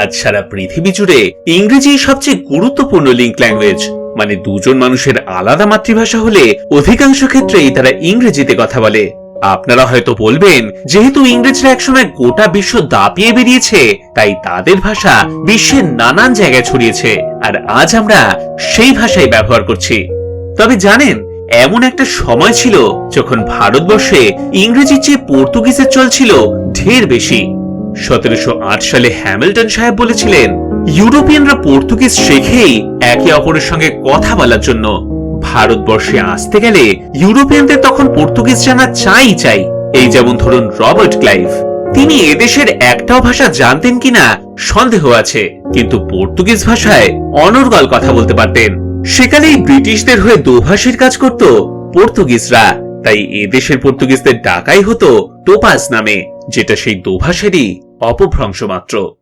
আজ সারা পৃথিবী জুড়ে ইংরেজি সবচেয়ে গুরুত্বপূর্ণ লিঙ্ক ল্যাঙ্গুয়েজ মানে দুজন মানুষের আলাদা মাতৃভাষা হলে অধিকাংশ ক্ষেত্রেই তারা ইংরেজিতে কথা বলে। আপনারা হয়তো বলবেন, যেহেতু ইংরেজরা একসময় গোটা বিশ্ব দাপিয়ে বেরিয়েছে, তাই তাদের ভাষা বিশ্বের নানান জায়গায় ছড়িয়েছে, আর আজ আমরা সেই ভাষাই ব্যবহার করছি। তবে জানেন, এমন একটা সময় ছিল যখন ভারতবর্ষে ইংরেজির চেয়ে পর্তুগিজের চল ছিল ঢের বেশি। সতেরোশো আট সালে হ্যামিল্টন সাহেব বলেছিলেন, ইউরোপিয়ানরা পর্তুগিজ শেখেই একে অপরের সঙ্গে কথা বলার জন্য। ভারতবর্ষে আসতে গেলে ইউরোপিয়ানদের তখন পর্তুগিজ জানা চাই চাই। এই যেমন ধরুন রবার্ট ক্লাইভ। তিনি এদেশের একটাও ভাষা জানতেন কিনা সন্দেহ আছে, কিন্তু পর্তুগিজ ভাষায় অনর্গল কথা বলতে পারতেন। সেকালেই ব্রিটিশদের হয়ে দোভাষীর কাজ করত পর্তুগিজরা। তাই এদেশের পর্তুগিজদের ডাকাই হতো টোপাস নামে, যেটা সেই দোভাষেরই অপভ্রংশ মাত্র।